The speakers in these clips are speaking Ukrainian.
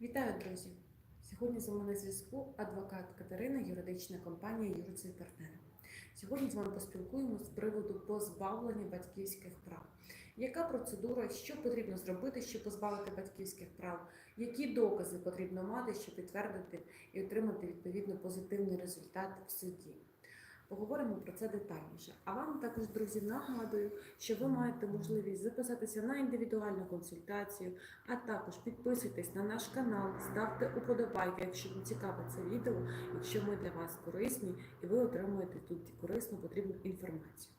Вітаю, друзі! Сьогодні з вами на зв'язку адвокат Катерина, юридична компанія Юрицей партнери. Сьогодні з вами поспілкуємося з приводу позбавлення батьківських прав. Яка процедура, що потрібно зробити, щоб позбавити батьківських прав? Які докази потрібно мати, щоб підтвердити і отримати відповідно позитивний результат в суді? Поговоримо про це детальніше. А вам також, друзі, нагадую, що ви маєте можливість записатися на індивідуальну консультацію, а також підписуйтесь на наш канал, ставте уподобайки, якщо вам цікаве це відео, якщо ми для вас корисні і ви отримуєте тут корисну потрібну інформацію.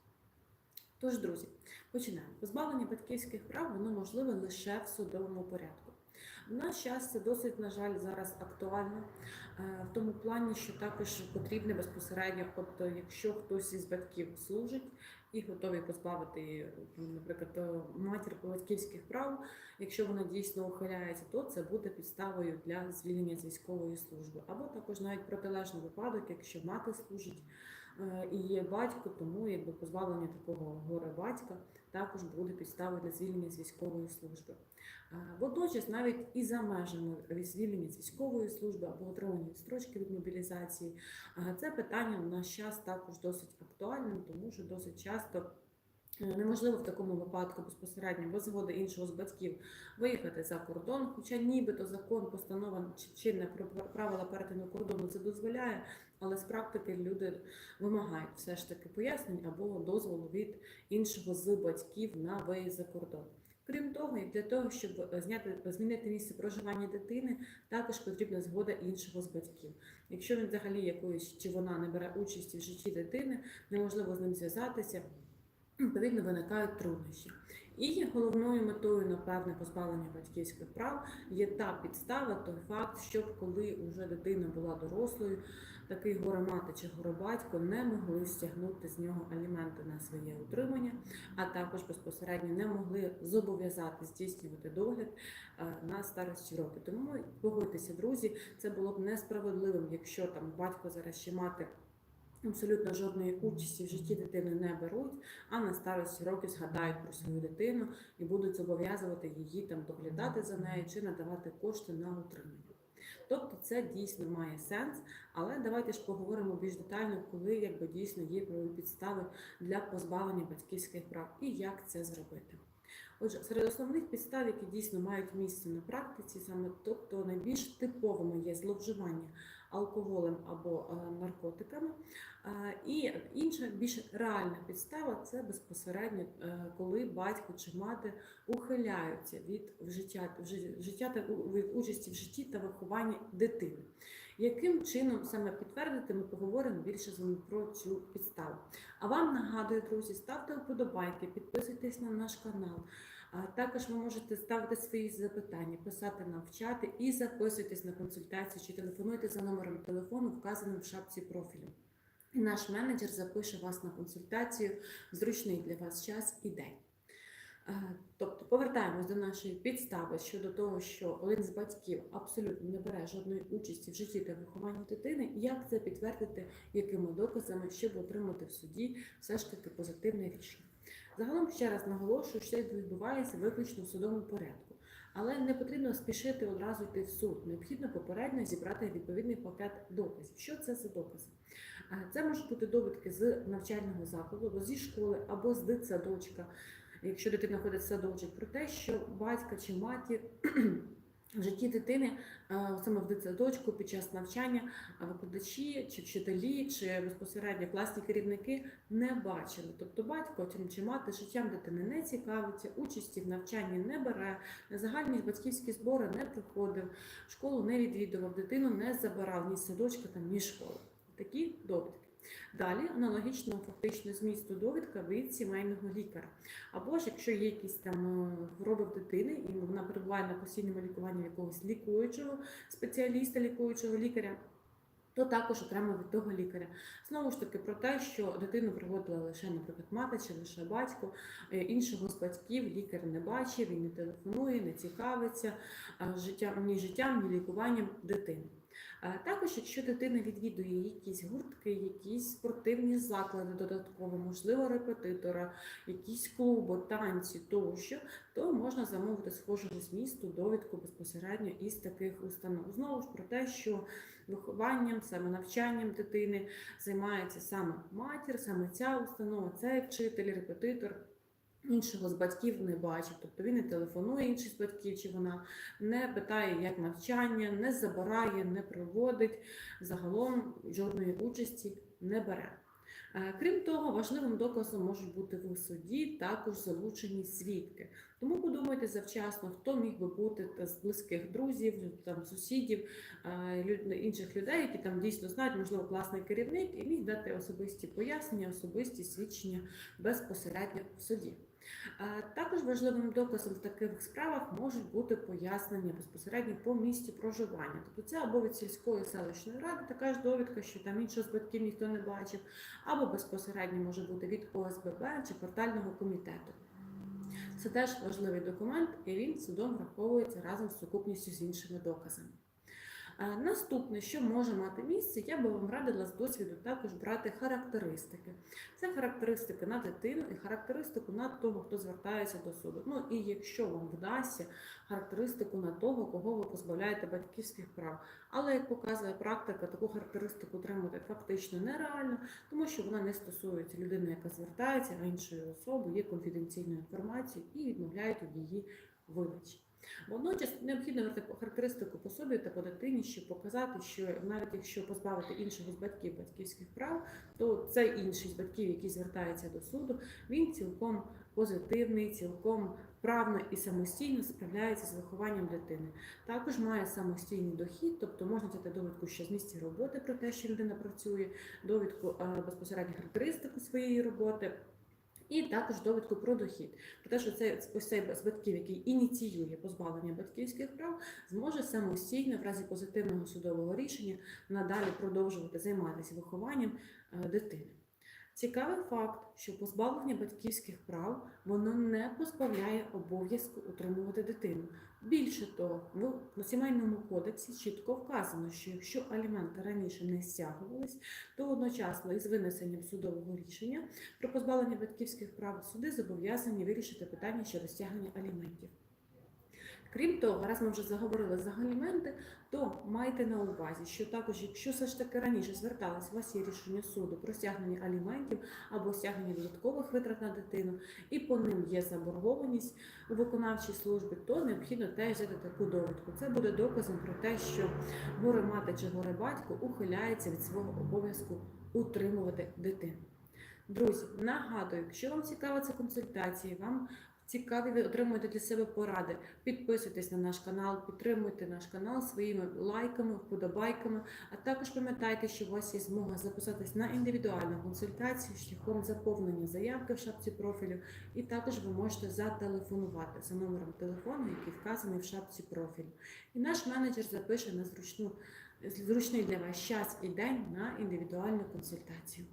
Тож, друзі, починаємо. Позбавлення батьківських прав воно можливе лише в судовому порядку. Час це досить, на жаль, зараз актуально е, в тому плані, що також потрібне безпосередньо, от е, якщо хтось із батьків служить і готовий позбавити, наприклад, е, матір батьківських прав, якщо вона дійсно ухиляється, то це буде підставою для звільнення з військової служби. Або також навіть протилежний випадок, якщо мати служить і є батько, тому якби позбавлення такого горе батька також буде підставою для звільнення з військової служби. Е, Водночас, навіть і за межами звільнення з військової служби або отримання відстрочки від мобілізації, е, це питання в наш час також досить актуальним, тому що досить часто. е, Неможливо в такому випадку безпосередньо без згоди іншого з батьків виїхати за кордон, хоча нібито закон, постанова чи чинне правила перетину кордону це дозволяє, але з практики люди вимагають все ж таки пояснень або дозволу від іншого з батьків на виїзд за кордон. Крім того, і для того, щоб зняти змінити місце проживання дитини, також потрібна згода іншого з батьків. Якщо він взагалі якоїсь чи вона не бере участі в житті дитини, неможливо з ним зв'язатися, відповідно виникають труднощі. І головною метою, напевне, позбавлення батьківських прав є та підстава, той факт, щоб коли вже дитина була дорослою, такий горе-мати чи горе-батько не могли стягнути з нього аліменти на своє утримання, а також безпосередньо не могли зобов'язати здійснювати догляд е, на старості роки. Тому погодьтеся, друзі, це було б несправедливим, якщо там батько зараз чи мати. Абсолютно жодної участі в житті дитини не беруть, а на старості років згадають про свою дитину і будуть зобов'язувати її там доглядати за нею чи надавати кошти на утримання. Тобто це дійсно має сенс, але давайте ж поговоримо більш детально, коли якби дійсно є правові підстави для позбавлення батьківських прав і як це зробити. Отже, серед основних підстав, які дійсно мають місце на практиці, саме тобто найбільш типовими є зловживання алкоголем або е, наркотиками. Е, І інша більш реальна підстава це безпосередньо, е, коли батько чи мати ухиляються від вжиття, вжи- життя та від участі в житті та вихованні дитини. Яким чином саме підтвердити, ми поговоримо більше з вами про цю підставу. А вам нагадую, друзі, ставте вподобайки, підписуйтесь на наш канал. Також ви можете ставити свої запитання, писати нам в чати і записуйтесь на консультацію чи телефонуйте за номером телефону, вказаним в шапці профілю. І наш менеджер запише вас на консультацію в зручний для вас час і день. Е, Тобто повертаємось до нашої підстави щодо того, що один з батьків абсолютно не бере жодної участі в житті та вихованні дитини. Як це підтвердити, якими доказами, щоб отримати в суді все ж таки позитивне рішення? Загалом ще раз наголошую, що це відбувається виключно в судовому порядку. Але не потрібно спішити одразу йти в суд. Необхідно попередньо зібрати відповідний пакет доказів. Що це за докази? Це можуть бути довідки з навчального закладу, або зі школи або з дитсадочка, якщо дитина ходить в садочок, про те, що батька чи матір в житті дитини, е, саме в дитсадочку під час навчання, викладачі чи вчителі, чи безпосередньо класні керівники не бачили. Тобто батько чи- мати життям дитини не цікавиться, участі в навчанні не бере, на загальні батьківські збори не приходив, школу не відвідував, дитину не забирав ні садочка, там, ні школи. Такі довідки. Далі аналогічно фактично змісту довідка від сімейного лікаря. Або ж якщо є якісь там е, хвороби в дитини, і вона перебуває на постійному лікуванні якогось лікуючого спеціаліста, лікуючого лікаря. То також окремо від того лікаря. Знову ж таки, про те, що дитину приводила лише, наприклад, мати чи лише батько, е, іншого з батьків лікар не бачив, він не телефонує, не цікавиться е, життям, ні життям, ні лікуванням дитини. Також, якщо дитина відвідує якісь гуртки, якісь спортивні заклади додатково, можливо, репетитора, якісь клуби, танці тощо, то можна замовити схожого змісту довідку безпосередньо із таких установ. Знову ж про те, що вихованням, саме навчанням дитини займається саме матір, саме ця установа, цей вчитель, репетитор. Іншого з батьків не бачить, тобто він не телефонує інший з батьків, чи вона не питає, як навчання, не забирає, не проводить, загалом жодної участі не бере. Е, Крім того, важливим доказом можуть бути в суді також залучені свідки. Тому подумайте завчасно, хто міг би бути з близьких друзів, там сусідів, е, інших людей, які там дійсно знають, можливо, класний керівник, і міг дати особисті пояснення, особисті свідчення безпосередньо в суді. Е, Також важливим доказом в таких справах можуть бути пояснення безпосередньо по місці проживання. Тобто це або від сільської селищної ради така ж довідка, що там іншого з батьків ніхто не бачив, або безпосередньо може бути від ОСББ чи квартального комітету. Це теж важливий документ, і він судом враховується разом з сукупністю з іншими доказами. Наступне, що може мати місце, я би вам радила з досвіду також брати характеристики. Це характеристики на дитину і характеристику на того, хто звертається до суду. Ну і якщо вам вдасться характеристику на того, кого ви позбавляєте батьківських прав. Але як показує практика, таку характеристику отримати фактично нереально, тому що вона не стосується людини, яка звертається, а іншої особи є конфіденційною інформацією і відмовляють у її видачі. Водночас необхідно характеристику по собі та по дитині, щоб показати, що навіть якщо позбавити іншого з батьків батьківських прав, то цей інший з батьків, який звертається до суду, він цілком позитивний, цілком вправно і самостійно справляється з вихованням дитини. Також має самостійний дохід, тобто можна взяти довідку ще з місця роботи про те, що людина працює, довідку е, безпосередньо характеристику своєї роботи. І також довідку про дохід, про те, що цей ось цей з батьків, який ініціює позбавлення батьківських прав, зможе самостійно в разі позитивного судового рішення надалі продовжувати займатися вихованням е, дитини. Цікавий факт, що позбавлення батьківських прав воно не позбавляє обов'язку утримувати дитину. Більше того, в сімейному кодексі чітко вказано, що якщо аліменти раніше не стягувались, то одночасно із винесенням судового рішення про позбавлення батьківських прав суди зобов'язані вирішити питання щодо стягнення аліментів. Крім того, раз ми вже заговорили за аліменти, то майте на увазі, що також, якщо все ж таки раніше зверталась, у вас є рішення суду про стягнення аліментів або стягнення додаткових витрат на дитину, і по ним є заборгованість у виконавчій службі, то необхідно теж взяти таку довідку. Це буде доказом про те, що горе мати чи горе батько ухиляється від свого обов'язку утримувати дитину. Друзі, нагадую, якщо вам цікава ця консультація, вам цікаві, ви отримуєте для себе поради. Підписуйтесь на наш канал, підтримуйте наш канал своїми лайками, вподобайками. А також пам'ятайте, що у вас є змога записатись на індивідуальну консультацію шляхом заповнення заявки в шапці профілю. І також ви можете зателефонувати за номером телефону, який вказаний в шапці профілю. І наш менеджер запише на зручну, зручний для вас час і день на індивідуальну консультацію.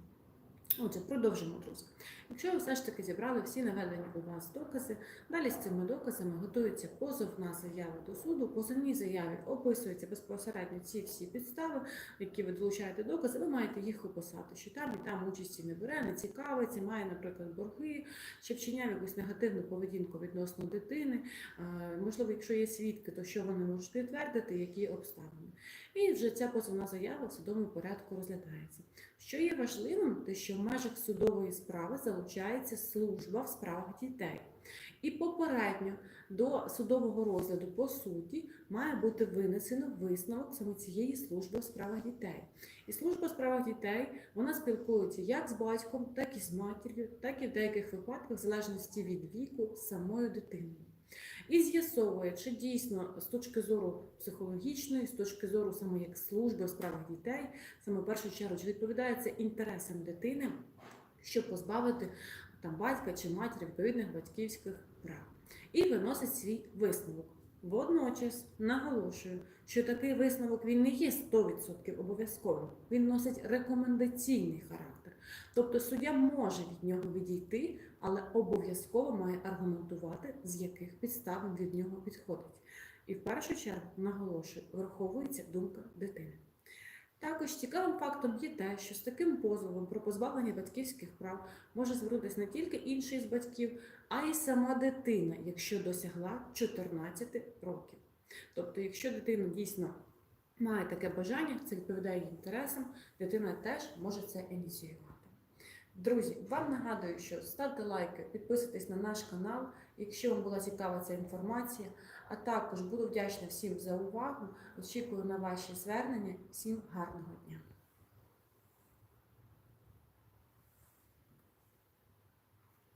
Отже, продовжимо, друзі. Якщо ви все ж таки зібрали всі наведені у вас докази, далі з цими доказами готується позов на заяву до суду. Позовній заяві описуються безпосередньо ці всі підстави, які ви долучаєте докази, ви маєте їх описати, що там і там участі не бере, не цікавиться, має, наприклад, борги, чи вчиняв якусь негативну поведінку відносно дитини. Е, Можливо, якщо є свідки, то що вони можуть підтвердити, які обставини. І вже ця позовна заява в судовому порядку розглядається. Що є важливим, те, що в межах судової справи залучається служба в справах дітей. І попередньо до судового розгляду по суті має бути винесено висновок саме цієї служби в справах дітей. І служба в справах дітей вона спілкується як з батьком, так і з матір'ю, так і в деяких випадках, в залежності від віку, з самою дитиною. І з'ясовує, чи дійсно з точки зору психологічної, з точки зору саме як служби у справах дітей, саме в першу чергу, чи відповідає інтересам дитини, щоб позбавити там батька чи матері відповідних батьківських прав, і виносить свій висновок. Водночас наголошую, що такий висновок він не є 100% обов'язковим, він носить рекомендаційний характер. Тобто суддя може від нього відійти, але обов'язково має аргументувати, з яких підстав він від нього підходить. І в першу чергу наголошую, враховується думка дитини. Також цікавим фактом є те, що з таким позовом про позбавлення батьківських прав може звернутися не тільки інший з батьків, а й сама дитина, якщо досягла 14 років. Тобто, якщо дитина дійсно має таке бажання, це відповідає її інтересам, дитина теж може це ініціювати. Друзі, вам нагадую, що ставте лайки, підписуйтесь на наш канал, якщо вам була цікава ця інформація. А також буду вдячна всім за увагу. Очікую на ваші звернення. Всім гарного дня!